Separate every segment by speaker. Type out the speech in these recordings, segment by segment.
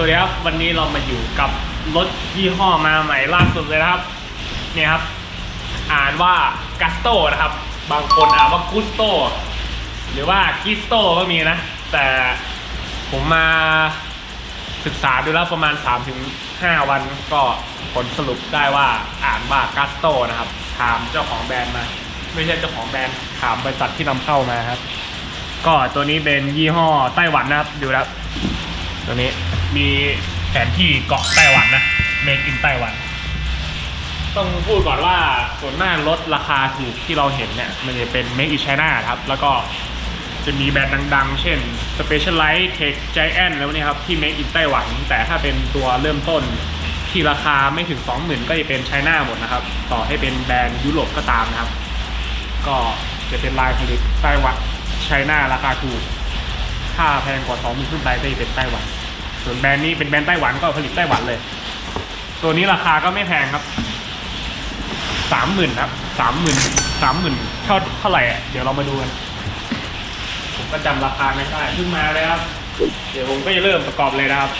Speaker 1: สวัสดีครับ วันนี้เรามาอยู่กับรถยี่ห้อมาใหม่ล่าสุดเลยนะครับ เนี่ยครับ อ่านว่ากัสโตนะครับ บางคนอ่านว่ากุสโตหรือว่ากิสโตก็มีนะ แต่ผมมาศึกษาดูแล้วประมาณ 3-5 วันก็ผลสรุปได้ว่าอ่านว่ากัสโตนะครับถามเจ้าของแบรนด์มา ไม่ใช่เจ้าของแบรนด์ถามบริษัทที่นำเข้ามาครับ ก็ตัวนี้เป็นยี่ห้อไต้หวันนะครับ ดูแล้วตัวนี้ มีแผนที่เกาะไต้หวันนะ Made in ไต้หวัน ต้องพูดก่อนว่าส่วนมากรถราคาถูกที่เราเห็นเนี่ย มันจะเป็น Made in China ครับ แล้วก็จะมีแบรนด์ดังๆ เช่น Specialized Tech Giant แล้วนี่ครับที่ Made in ไต้หวัน แต่ถ้าเป็นตัวเริ่มต้นที่ราคาไม่ถึง 20,000 ก็จะเป็นไชน่าหมดนะครับ ต่อให้เป็นแบรนด์ยุโรปก็ตามนะครับ ก็จะเป็นลายผลิตไต้หวันไชน่าราคาถูก ถ้าแพงกว่า 20,000 ขึ้นไปก็จะเป็นไต้หวัน ส่วนแบรนด์นี้เป็นแบรนด์ไต้หวันก็ผลิตไต้หวันเลย ตัวนี้ราคาก็ไม่แพงครับสามหมื่นครับสามหมื่นสามหมื่นเท่าเท่าไหร่อะเดี๋ยวเรามาดูกันผมก็จำราคาไม่ได้เพิ่งมาเลยครับ เดี๋ยวผมก็จะเริ่มประกอบเลยนะครับ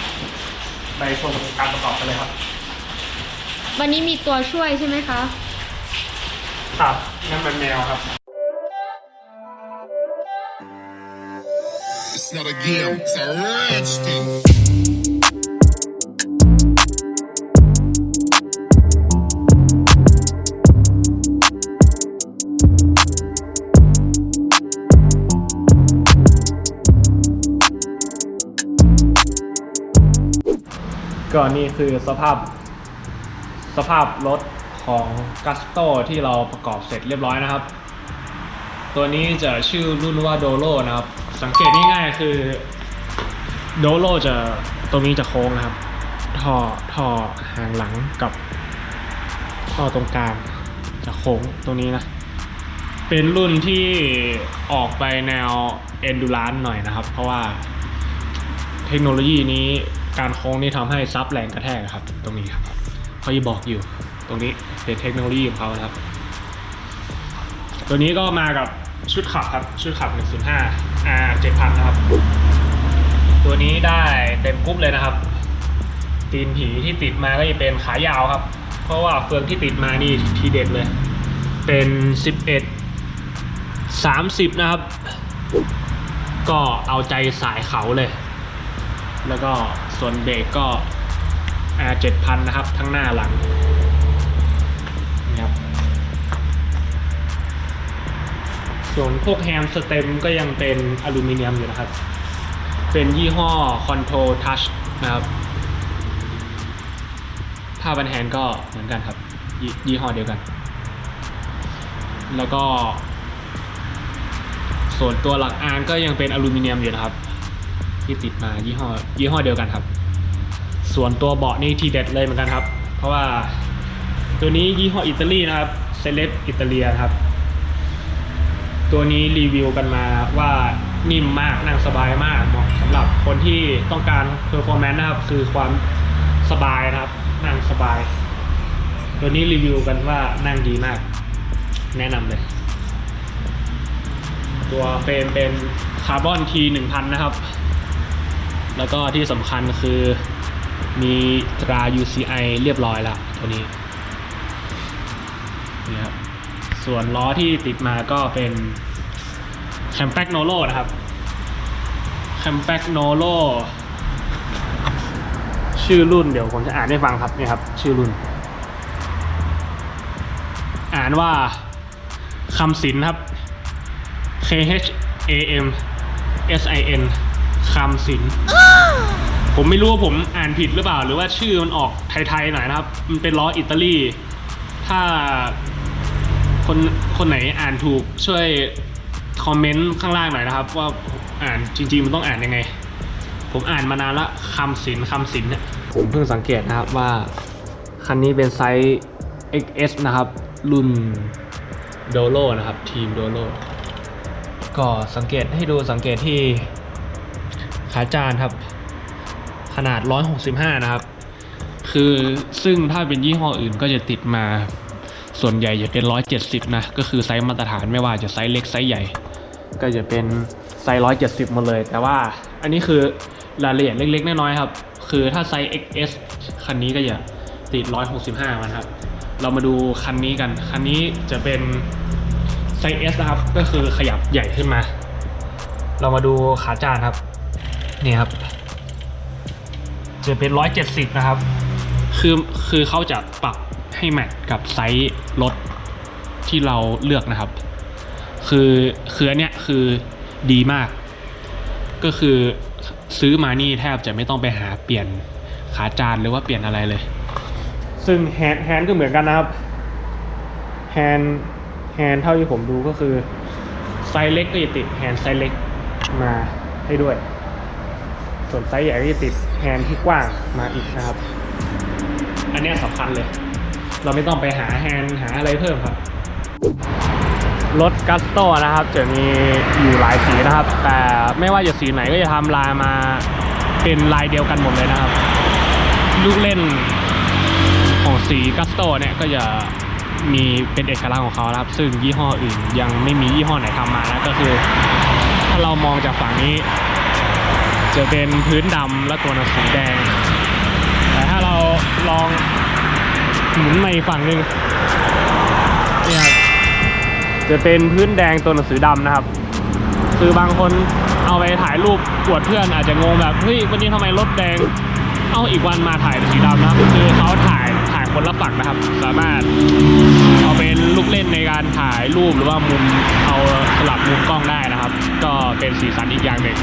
Speaker 1: ไปชมการประกอบกันเลยครับ
Speaker 2: วันนี้มีตัวช่วยใช่ไหมคะ
Speaker 1: ครับนั่นมันแมวครับ
Speaker 3: It's not a game, it's a rich thing.
Speaker 1: ก็นี่คือสภาพสภาพรถของกัสโตที่เราประกอบเสร็จเรียบร้อยนะครับ ตัวนี้จะชื่อรุ่นว่าโดโ o นะครับ สังเกตง่ายๆคือโดโ o จะตรงนี้จะโค้งนะครับท่อท่อหางหลังกับท่อตรงกลางจะโค้งตรงนี้นะ เป็นรุ่นที่ออกไปแนว endurance หน่อยนะครับ เพราะว่า เทคโนโลยีนี้การโค้งนี่ทำให้ซับแรงกระแทกครับ ตรงนี้ครับเขาจะบอกอยู่ ตรงนี้เป็นเทคโนโลยีของเขาครับ ตัวนี้ก็มากับชุดขับครับ ชุดขับ 105 R 7000 นะครับ ตัวนี้ได้เต็มกรุ๊ปเลยนะครับ ตีนผีที่ติดมาก็จะเป็นขายาวครับ เพราะว่าเฟืองที่ติดมานี่ทีเด็ดเลย เป็น 11 30 นะครับ ก็เอาใจสายเขาเลย แล้วก็ส่วนเบรกก็ R 7000นะครับ ทั้งหน้าหลังนี่ครับส่วนพวกแฮมสเต็มก็ยังเป็นอลูมิเนียมอยู่นะครับ เป็นยี่ห้อ Control Touch นะครับผ้าบันแฮนก็เหมือนกันครับยยี่ห้อเดียวกัน แล้วก็ ส่วนตัวหลักอานก็ยังเป็นอลูมิเนียมอยู่นะครับ ที่ติดมายี่ห้อยี่ห้อเดียวกันครับ ส่วนตัวเบาะนี่ทีเด็ดเลยเหมือนกันครับ เพราะว่าตัวนี้ยี่ห้ออิตาลีนะครับเซเลบอิตาเลียครับ ตัวนี้รีวิวกันมาว่านิ่มมากนั่งสบายมากเหมาะสำหรับคนที่ต้องการเพอร์ฟอร์แมนซ์นะครับ คือความสบายนะครับ นั่งสบาย ตัวนี้รีวิวกันว่านั่งดีมาก แนะนำเลย ตัวเฟรมเป็นคาร์บอนทีหนึ่งพันนะครับ แล้วก็ที่สำคัญคือมีตรา UCI เรียบร้อยแล้วตัวนี้นี่ครับส่วนล้อที่ติดมาก็เป็นแคม p ็กโนโ o นะครับแคม p ็กโนโ o ชื่อรุ่นเดี๋ยวผมจะอ่านให้ฟังครับนี่ครับ ชื่อรุ่น อ่านว่าคำศิลป์ครับ K H A M S I N คำศิลป์ผมไม่รู้ว่าผมอ่านผิดหรือเปล่า หรือว่าชื่อมันออกไทยๆหน่อยนะครับ มันเป็นล้ออิตาลี ถ้าคนคนไหนอ่านถูกช่วยคอมเมนต์ข้างล่างหน่อยนะครับ ว่าอ่านจริง ๆ มันต้องอ่านยังไง ผมอ่านมานานละคำศิลป์คำศิลป์เนี่ยผมเพิ่งสังเกตนะครับว่า คันนี้เป็นไซส์ XS นะครับ รุ่นโดโ o นะครับ ทีมโดโ o ก็สังเกตให้ดูสังเกตที่ ขาจานครับ ขนาด 165 นะครับ คือซึ่งถ้าเป็นยี่ห้ออื่นก็จะติดมาส่วนใหญ่จะเป็น 170 นะ ก็คือไซส์มาตรฐานไม่ว่าจะไซส์เล็กไซส์ใหญ่ ก็จะเป็นไซส์ 170 หมดเลย แต่ว่าอันนี้คือรายละเอียดเล็ก ๆ น้อยๆครับ คือถ้าไซส์ XS คันนี้ก็จะติด 165 มันครับ เรามาดูคันนี้กัน คันนี้จะเป็นไซส์ S นะครับ ก็คือขยับใหญ่ขึ้นมา เรามาดูขาจานครับ นี่ครับจะเป็น170นะครับ คือคือเขาจะปรับให้แมทกับไซส์รถที่เราเลือกนะครับ คือคืออันเนี้ยคือดีมาก ก็คือซื้อมานี่แทบจะไม่ต้องไปหาเปลี่ยนขาจานหรือว่าเปลี่ยนอะไรเลย ซึ่งแฮนด์แฮนด์ก็เหมือนกันนะครับแฮนด์แฮนด์เท่าที่ผมดูก็คือไซส์เล็กก็จะติดแฮนด์ไซส์เล็กมาให้ด้วย ส่วนไซส์ใหญ่ก็จะติดแฮนด์ที่กว้างมาอีกนะครับ อันนี้สำคัญเลย เราไม่ต้องไปหาแฮนด์หาอะไรเพิ่มครับ รถกัสโตนะครับ จะมีอยู่หลายสีนะครับ แต่ไม่ว่าจะสีไหนก็จะทำลายมาเป็นลายเดียวกันหมดเลยนะครับ ลูกเล่นของสีกัสโตเนี่ยก็จะมีเป็นเอกลักษณ์ของเขาครับ ซึ่งยี่ห้ออื่นยังไม่มียี่ห้อไหนทำมานะก็คือ ถ้าเรามองจากฝั่งนี้ จะเป็นพื้นดำและตัวหนังสือแดง แต่ถ้าเราลองหมุนมาอีกฝั่งหนึ่งเนี่ยจะเป็นพื้นแดงตัวหนังสือดำนะครับ คือบางคนเอาไปถ่ายรูปอวดเพื่อนอาจจะงงแบบเฮ้ยวันนี้ทำไมรถแดง เอาอีกวันมาถ่ายสีดำนะครับ คือเขาถ่ายถ่ายคนละฝั่งนะครับ สามารถเอาเป็นลูกเล่นในการถ่ายรูปหรือว่ามุมเอาสลับมุมกล้องได้นะครับ ก็เป็นสีสันอีกอย่างหนึ่ง